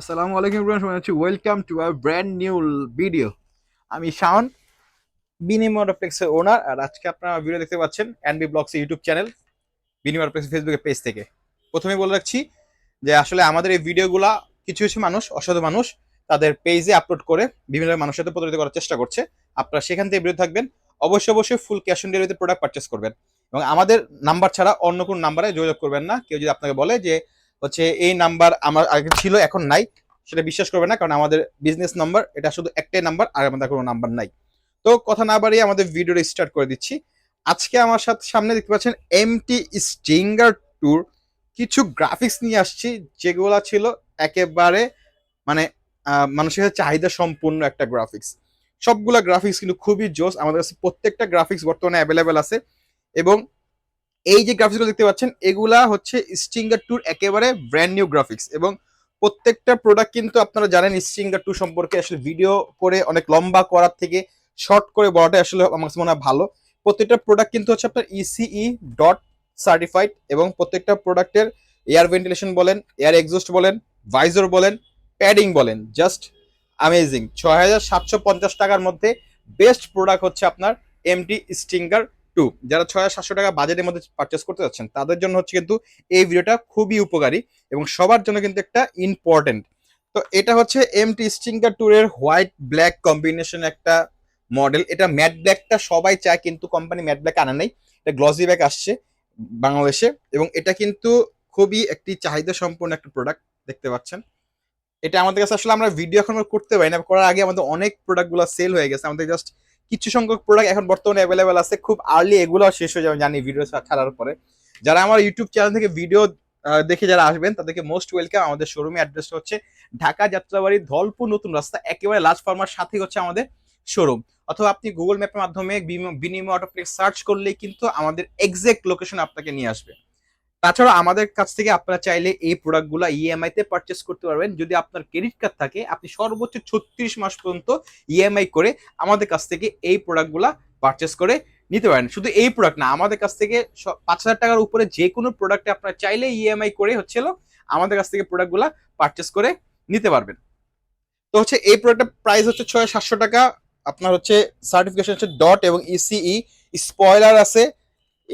আসসালামু আলাইকুম সবাই হচ্ছে welcome to our brand new video আমি শাওন বিনিময় অটোপ্লেক্সের ওনার আর আজকে আপনারা ভিডিও দেখতে পাচ্ছেন এনবি ব্লগস ইউটিউব চ্যানেল বিনিময় অটোপ্লেক্স ফেসবুকের পেজ থেকে। প্রথমে বলে রাখছি যে আসলে আমাদের এই ভিডিওগুলা কিছু কিছু মানুষ, অসাধু মানুষ, তাদের পেজে আপলোড করে বিভিন্ন মানুষের সাথে প্রতারিত করার চেষ্টা করছে। আপনারা সেখান থেকে বিরত থাকবেন, অবশ্যই অবশ্যই ফুল ক্যাশ অন ডেলিভারিতে প্রোডাক্ট পারচেস করবেন। এবং আমাদের নাম্বার ছাড়া অন্য কোনো নাম্বারে যোগাযোগ করবেন না। কেউ যদি আপনাকে বলে যে হচ্ছে এই নাম্বার আমার আগে ছিল, এখন নাই। সেটা বিশ্বাস করবে না, কারণ আমাদের বিজনেস নাম্বার এটা শুধু একটাই নাম্বার আর আমাদের কোনো নাম্বার নাই। তো কথা না বাড়িয়ে আমাদের ভিডিওটা স্টার্ট করে দিচ্ছি। আজকে আমার সাথে, সামনে দেখতে পাচ্ছেন এমটি স্টিঙ্গার ট্যুর কিছু গ্রাফিক্স নিয়ে আসছি, যেগুলো ছিল একেবারে মানে মানুষের চাহিদা সম্পূর্ণ একটা গ্রাফিক্স সবগুলা গ্রাফিক্স কিন্তু খুবই জোস। আমাদের কাছে প্রত্যেকটা গ্রাফিক্স বর্তমানে অ্যাভেলেবেল আছে। এবং এই যে গ্রাফিক্সগুলো দেখতে পাচ্ছেন, এগুলা হচ্ছে স্টিঙ্গার টুর একেবারে ব্র্যান্ড নিউ গ্রাফিক্স এবং প্রত্যেকটা প্রোডাক্ট কিন্তু আপনারা জানেন স্টিঙ্গার টু সম্পর্কে আসলে ভিডিও করে অনেক লম্বা করার থেকে শর্ট করে বলাটাই আসলে আমার কাছে মনে হয় ভালো। প্রত্যেকটা প্রোডাক্ট কিন্তু হচ্ছে আপনার ইসিই ডট সার্টিফাইড এবং প্রত্যেকটা প্রোডাক্টের এয়ার ভেন্টিলেশন বলেন এয়ার এক্সস্ট বলেন ভাইজর বলেন প্যাডিং বলেন জাস্ট অ্যামেজিং ছয় হাজার সাতশো পঞ্চাশ টাকার মধ্যে বেস্ট প্রোডাক্ট হচ্ছে আপনার এমটি স্টিঙ্গার টু যারা ছয় সাতশো টাকা বাজেটের মধ্যে পারচেস করতে যাচ্ছেন, তাদের জন্য হচ্ছে কিন্তু এই ভিডিওটা খুবই উপকারী এবং সবার জন্য কিন্তু একটা ইম্পর্টেন্ট তো এটা হচ্ছে এমটি স্টিঙ্গার টুরের হোয়াইট ব্ল্যাক কম্বিনেশন একটা মডেল এটা ম্যাট ব্ল্যাকটা সবাই চায়, কিন্তু কোম্পানি ম্যাট ব্ল্যাক আনা নেই। এটা গ্লসি ব্যাক আসছে বাংলাদেশে এবং এটা কিন্তু খুবই একটি চাহিদা সম্পন্ন একটা প্রোডাক্ট দেখতে পাচ্ছেন। এটা আমাদের কাছে আসলে আমরা ভিডিও এখন করতে পারি না। করার আগে আমাদের অনেক প্রোডাক্টগুলো সেল হয়ে গেছে। আমাদের জাস্ট কিছু সংখ্যক প্রোডাক্ট এখন বর্তমানে অ্যাভেলেবেল আছে, খুব আর্লি এগুলো শেষ হয়ে যাবে জানি ভিডিও ছাড়ার পরে। যারা আমার ইউটিউব চ্যানেল থেকে ভিডিও দেখে যারা আসবেন, তাদেরকে মোস্ট ওয়েলকাম আমাদের শোরুমে অ্যাড্রেসটা হচ্ছে ঢাকা যাত্রাবাড়ি ধলপুর নতুন রাস্তা, একেবারে লাস্ট ফার্মার সাথে হচ্ছে আমাদের শোরুম অথবা আপনি গুগল ম্যাপের মাধ্যমে বিনিময় অটোপ্লেক্স সার্চ করলেই কিন্তু আমাদের এক্সাক্ট লোকেশন আপনাকে নিয়ে আসবে। তাছাড়া আমাদের কাছ থেকে আপনারা চাইলে এই প্রোডাক্টগুলো ইএমআই তে পারচেস করতে পারবেন। যদি আপনার ক্রেডিট কার্ড থাকে, আপনি সর্বোচ্চ ছত্রিশ মাস পর্যন্ত ইএমআই করে আমাদের কাছ থেকে এই প্রোডাক্টগুলো পারচেস করে নিতে পারেন। শুধু এই প্রোডাক্ট না, আমাদের কাছ থেকে পাঁচ হাজার টাকার উপরে যে কোনো প্রোডাক্টে আপনারা চাইলে ইএমআই করে হচ্ছিল আমাদের কাছ থেকে প্রোডাক্টগুলো পারচেস করে নিতে পারবেন। তো হচ্ছে এই প্রোডাক্টের প্রাইস হচ্ছে ছয় সাতশো টাকা। আপনার হচ্ছে সার্টিফিকেশন হচ্ছে ডট এবং ইসিই স্পয়লার আছে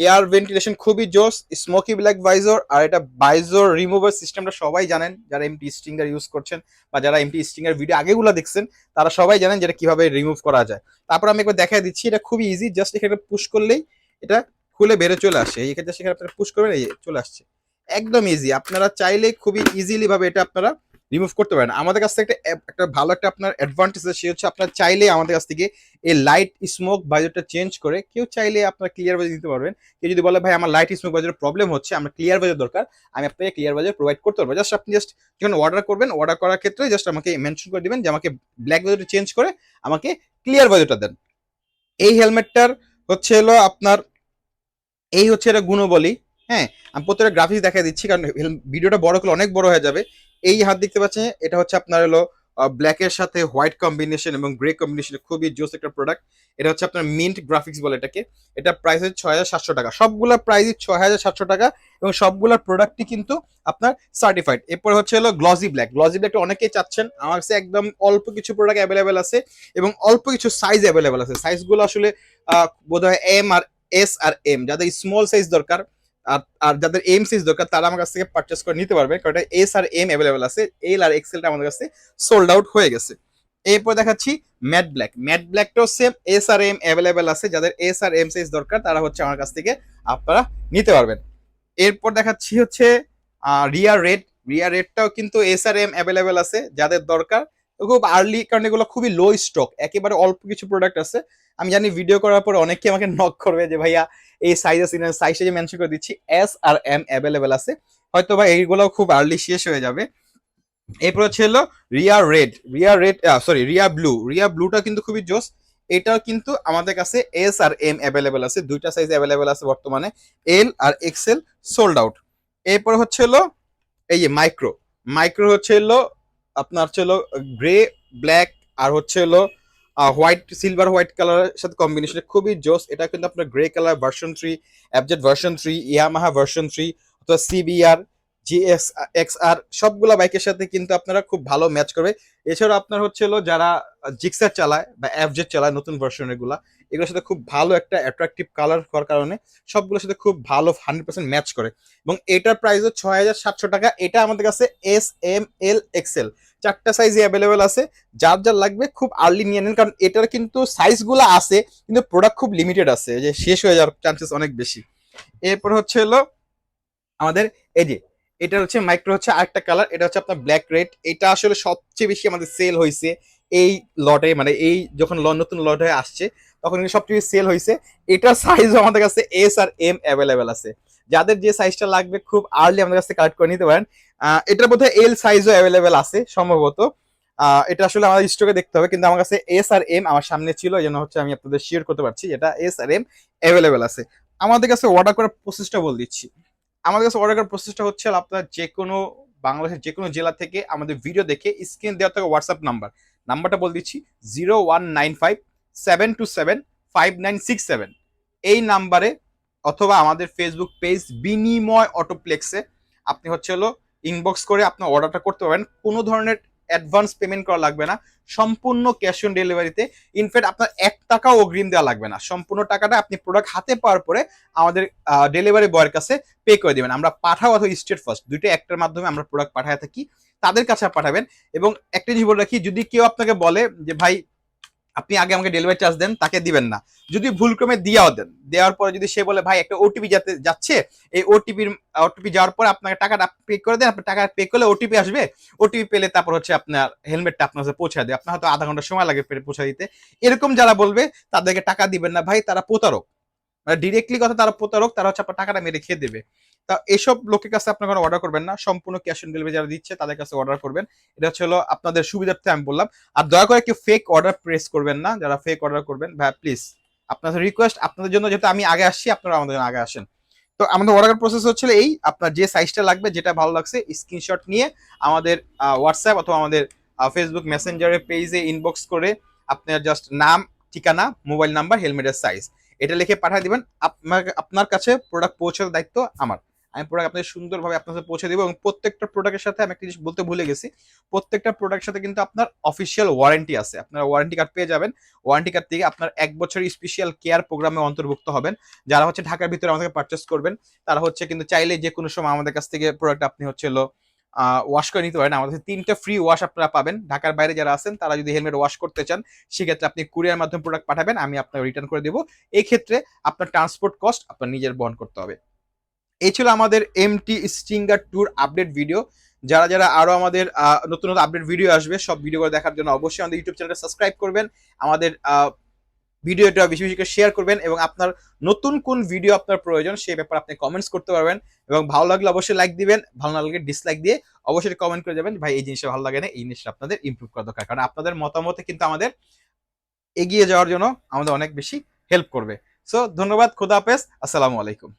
এয়ার ভেন্টিলেশন খুবই জোস, স্মোকি ব্ল্যাক ভাইজর, আর এটা ভাইজর রিমুভার সিস্টেমটা সবাই জানেন, যারা এমটি স্টিঙ্গার ইউজ করছেন বা যারা এমটি স্টিঙ্গার ভিডিও আগেগুলো দেখছেন, তারা সবাই জানেন যেটা কীভাবে রিমুভ করা যায়। তারপর আমি একবার দেখাই দিচ্ছি, এটা খুবই ইজি জাস্ট এখানে পুশ করলেই এটা খুলে বেরো চলে আসে। ক্ষেত্রে সেখানে আপনারা পুশ করবেন চলে আসছে। একদম ইজি আপনারা চাইলে খুবই ইজিলি ভাবে এটা আপনারা রিমুভ করতে পারেন। আমাদের কাছ থেকে একটা একটা ভালো একটা আপনার অ্যাডভান্টেজ আছে, সে হচ্ছে আপনার চাইলে আমাদের কাছ থেকে এই লাইট স্মোক বাজেটটা চেঞ্জ করে কেউ চাইলে আপনার ক্লিয়ার বাজেট দিতে পারবেন। কেউ যদি বলে, ভাই, আমার লাইট স্মোক বাজেটের প্রবলেম হচ্ছে, আমার ক্লিয়ার বাজেট দরকার, আমি আপনাকে ক্লিয়ার বাজেট প্রোভাইড করতে পারব। জাস্ট আপনি জাস্ট যখন অর্ডার করবেন অর্ডার করার ক্ষেত্রে জাস্ট আমাকে মেনশন করে দিবেন যে, আমাকে ব্ল্যাক বাজেট চেঞ্জ করে আমাকে ক্লিয়ার বাজেটটা দেন। এই হেলমেটটার হচ্ছে হলো আপনার, এই হচ্ছে এটা গুণবলী। হ্যাঁ আমি প্রত্যেকটা গ্রাফিক্স দেখা দিচ্ছি, কারণ ভিডিওটা বড় করলে অনেক বড় হয়ে যাবে। এই হাত দেখতে পাচ্ছেন এটা হচ্ছে আপনার হলো ব্ল্যাকের সাথে হোয়াইট কম্বিনেশন এবং গ্রে কম্বিনেশন খুবই জোস একটা প্রোডাক্ট এটা হচ্ছে আপনার মিন্ট গ্রাফিক্স বলে এটাকে। এটা প্রাইস হচ্ছে ছয় হাজার সাতশো টাকা। সবগুলা প্রাইস ছয় হাজার সাতশো টাকা এবং সবগুলা প্রোডাক্টই কিন্তু আপনার সার্টিফাইড এরপর হচ্ছে হলো গ্লসি ব্ল্যাক গ্লসি ব্ল্যাকটা অনেকেই চাচ্ছেন। আমার কাছে একদম অল্প কিছু প্রোডাক্ট অ্যাভেলেবেল আছে এবং অল্প কিছু সাইজ অ্যাভেলেবেল আছে। সাইজগুলো আসলে আহ, বোধহয় এম আর এস আর এম যাদের স্মল সাইজ দরকার আর আর যাদের এম সাইজ দরকার, তারা আমার কাছ থেকে পারচেস করে নিতে পারবে, কারণ এস আর এম অ্যাভেলেবেল আছে এল আর এক্সেলটা আমাদের কাছে সোল্ড আউট হয়ে গেছে। এরপর দেখাচ্ছি ম্যাট ব্ল্যাক ম্যাট ব্ল্যাকটাও সেম এস আর এম অ্যাভেলেবেল আছে, যাদের এস আর এম সাইজ দরকার, তারা হচ্ছে আমার কাছ থেকে আপনারা নিতে পারবেন। এরপর দেখাচ্ছি হচ্ছে রিয়া রেড রিয়া রেডটাও কিন্তু এস আর এম অ্যাভেলেবেল আছে, যাদের দরকার খুব আর্লি কারণ এগুলো খুবই লো স্টক একেবারে অল্প কিছু প্রোডাক্ট আছে। আমি জানি ভিডিও করার পর অনেকে আমাকে নক করবে যে, ভাইয়া, এই সাইজ আছে সাইজটা যে মেনশন করে দিচ্ছি এস আর এম অ্যাভেলেবেল আছে। হয়তো বা এইগুলো খুব আর্লি শেষ হয়ে যাবে। এরপর হচ্ছে হলো রিয়া রেড রিয়া রেড সরি রিয়া ব্লু রিয়া ব্লুটা কিন্তু খুবই জোস। এটাও কিন্তু আমাদের কাছে এস আর এম অ্যাভেলেবেল আছে, দুইটা সাইজ অ্যাভেলেবেল আছে বর্তমানে এল আর এক্সেল সোল্ড আউট এরপর হচ্ছে হলো এই যে মাইক্রো মাইক্রো হচ্ছে হলো আপনার হচ্ছে গ্রে ব্ল্যাক আর হচ্ছে হলো হোয়াইট সিলভার হোয়াইট কালারের সাথে কম্বিনেশন খুবই জোস। এটা কিন্তু আপনার grey colour version three অ্যাবজেট version three Yamaha version three অথবা সিবিআর জিএস এক্স আর সবগুলা বাইকের সাথে কিন্তু আপনারা খুব ভালো ম্যাচ করবে। এছাড়া আপনার হচ্ছে হলো যারা জিক্সার চালায় বা অ্যাফজেট চালায় নতুন ভার্সনেরগুলা এগুলোর সাথে খুব ভালো একটা অ্যাট্রাকটিভ কালার হওয়ার কারণে সবগুলোর সাথে খুব ভালো হান্ড্রেড পার্সেন্ট ম্যাচ করে। এবং এটার প্রাইসও ছয় হাজার সাতশো টাকা। এটা আমাদের কাছে এস এম এল এক্সেল চারটা সাইজে অ্যাভেলেবেল আছে। যার যার লাগবে খুব আর্লি নিয়ে নেন। কারণ এটার কিন্তু সাইজগুলো আছে, কিন্তু প্রোডাক্ট খুব লিমিটেড আছে। যে শেষ হয়ে যাওয়ার চান্সেস অনেক বেশি। এরপর হচ্ছে হলো আমাদের এই যে, এটা হচ্ছে মাইক্রো হচ্ছে আরেকটা কালার এটা হচ্ছে আপনার ব্ল্যাক রেড এটা আসলে সবচেয়ে বেশি আমাদের সেল হয়েছে এই লটে মানে এই যখন নতুন লট হয়ে আসছে, তখন কিন্তু সবচেয়ে সেল হয়েছে এটার সাইজ আমাদের কাছে এস আর এম অ্যাভেলেবেল আছে। যাদের যে সাইজটা লাগবে খুব আর্লি আমাদের কাছে কালেক্ট করে নিতে পারেন। এটার মধ্যে এল সাইজও অ্যাভেলেবেল আছে, সম্ভবত। এটা আসলে আমাদের স্টকে দেখতে হবে, কিন্তু আমার কাছে এস আর এম আমার সামনে ছিল, এই জন্য হচ্ছে আমি আপনাদের শেয়ার করতে পারছি এটা এস আর এম অ্যাভেলেবেল আছে। আমাদের কাছে অর্ডার করার প্রসেসটা বলে দিচ্ছি। আমাদের কাছে অর্ডার করার প্রসেসটা হচ্ছে আপনার যে কোনো বাংলাদেশের যে কোনো জেলা থেকে আমাদের ভিডিও দেখে স্ক্রিন দেওয়া থাকে হোয়াটসঅ্যাপ নাম্বার নাম্বারটা বলে দিচ্ছি zero one nine five seven two seven five nine six seven এই নাম্বারে অথবা আমাদের ফেসবুক পেজ বিনিময় অটোপ্লেক্সে আপনি হচ্ছে হলো ইনবক্স করে আপনার অর্ডারটা করতে পারবেন। কোনো ধরনের অ্যাডভান্স পেমেন্ট করা লাগবে না। সম্পূর্ণ ক্যাশ অন ডেলিভারিতে ইনফ্যাক্ট আপনার এক টাকাও অগ্রিম দেওয়া লাগবে না। সম্পূর্ণ টাকাটা আপনি প্রোডাক্ট হাতে পাওয়ার পরে আমাদের ডেলিভারি বয়ের কাছে পে করে দেবেন। আমরা পাঠাও অথবা স্টেট ফার্স্ট দুইটা একটার মাধ্যমে আমরা প্রোডাক্ট পাঠায় থাকি। তাদের কাছে পাঠাবেন। এবং একটা জিনিস বলে রাখি, যদি কেউ আপনাকে বলে যে, ভাই আপনি আগে আমাকে ডেলিভারি চার্জ দেন, তাকে দিবেন না। যদি ভুলক্রমে দিয়াও দেন, দেওয়ার পরে যদি সে বলে, ভাই, একটা ওটিপি যাতে, যাচ্ছে। এই ওটিপির ওটিপি যাওয়ার পরে আপনাকে টাকাটা পে করে দেন, আপনি টাকা পে করলে ওটিপি আসবে। ওটিপি পেলে তারপর হচ্ছে আপনার হেলমেটটা আপনার কাছে পৌঁছে দেবে আপনার হয়তো আধা ঘণ্টা সময় লাগে পৌঁছে দিতে। এরকম যারা বলবে, তাদেরকে টাকা দিবেন না। ভাই, তারা প্রতারক। মানে ডিরেক্টলি কথা, তারা প্রতারক, তারা হচ্ছে আপনার টাকাটা মেরে খেয়ে দেবে। তা এসব লোকের কাছে আপনার কোনো অর্ডার করবেন না। সম্পূর্ণ ক্যাশ অন ডেলিভারি যারা দিচ্ছে, তাদের কাছে অর্ডার করবেন। এটা হচ্ছে হলো আপনাদের সুবিধার্থে আমি বললাম। আর দয়া করে কেউ ফেক অর্ডার প্রেস করবেন না, যারা ফেক অর্ডার করবেন। ভাই প্লিজ আপনাদের রিকোয়েস্ট আপনাদের জন্য যেহেতু আমি আগে আসছি, আপনারা আমাদের জন্য আগে আসেন। তো আমাদের অর্ডার প্রসেস হচ্ছে এই, আপনার যে সাইজটা লাগবে, যেটা ভালো লাগছে স্ক্রিনশট নিয়ে আমাদের হোয়াটসঅ্যাপ অথবা আমাদের ফেসবুক মেসেঞ্জারের পেজে ইনবক্স করে আপনার জাস্ট নাম, ঠিকানা মোবাইল নাম্বার হেলমেটের সাইজ এটা লিখে পাঠিয়ে দিবেন। আপনার আপনার কাছে প্রোডাক্ট পৌঁছানোর দায়িত্ব আমার। আমি প্রোডাক্ট আপনাদের সুন্দরভাবে আপনার কাছে পৌঁছে দেবো এবং প্রত্যেকটা প্রোডাক্টের সাথে আমি একটা জিনিস বলতে ভুলে গেছি। প্রত্যেকটা প্রোডাক্টের সাথে কিন্তু আপনার অফিসিয়াল ওয়ারেন্টি আছে। আপনার ওয়ারেন্টি কার্ড পেয়ে যাবেন। ওয়ারেন্টি কার্ড থেকে আপনার এক বছরের স্পেশাল কেয়ার প্রোগ্রামে অন্তর্ভুক্ত হবেন। যারা হচ্ছে ঢাকার ভিতরে আমাদের পারচেস করবেন, তারা হচ্ছে কিন্তু চাইলে যে কোনো সময় আমাদের কাছ থেকে প্রোডাক্ট আপনি হচ্ছে ওয়াশ করে নিতে পারেন। আমাদের তিনটা ফ্রি ওয়াশ আপনারা পাবেন। ঢাকার বাইরে যারা আছেন, তারা যদি হেলমেট ওয়াশ করতে চান, সেক্ষেত্রে আপনি কুরিয়ার মাধ্যমে প্রোডাক্ট পাঠাবেন। আমি আপনাকে রিটার্ন করে দেবো। এই ক্ষেত্রে আপনার ট্রান্সপোর্ট কস্ট আপনার নিজের বহন করতে হবে। এই ছিল আমাদের MT stinger tour update video যারা যারা আরও আমাদের নতুন নতুন আপডেট ভিডিও আসবে, সব ভিডিওগুলো দেখার জন্য অবশ্যই আমাদের ইউটিউব চ্যানেলটা সাবস্ক্রাইব করবেন। আমাদের ভিডিওটা বেশি বেশি করে শেয়ার করবেন এবং আপনার নতুন কোন ভিডিও আপনার প্রয়োজন, সেই ব্যাপারে আপনি কমেন্টস করতে পারবেন এবং ভালো লাগলে অবশ্যই লাইক দিবেন, ভালো না লাগলে ডিসলাইক দিয়ে অবশ্যই কমেন্ট করে যাবেন, ভাই, এই জিনিসটা ভালো লাগে না, এই জিনিসটা আপনাদের ইমপ্রুভ করা দরকার। কারণ আপনাদের মতামতে কিন্তু আমাদের এগিয়ে যাওয়ার জন্য আমাদের অনেক বেশি হেল্প করবে। সো ধন্যবাদ, খুদা হাফেজ, আসসালামু আলাইকুম।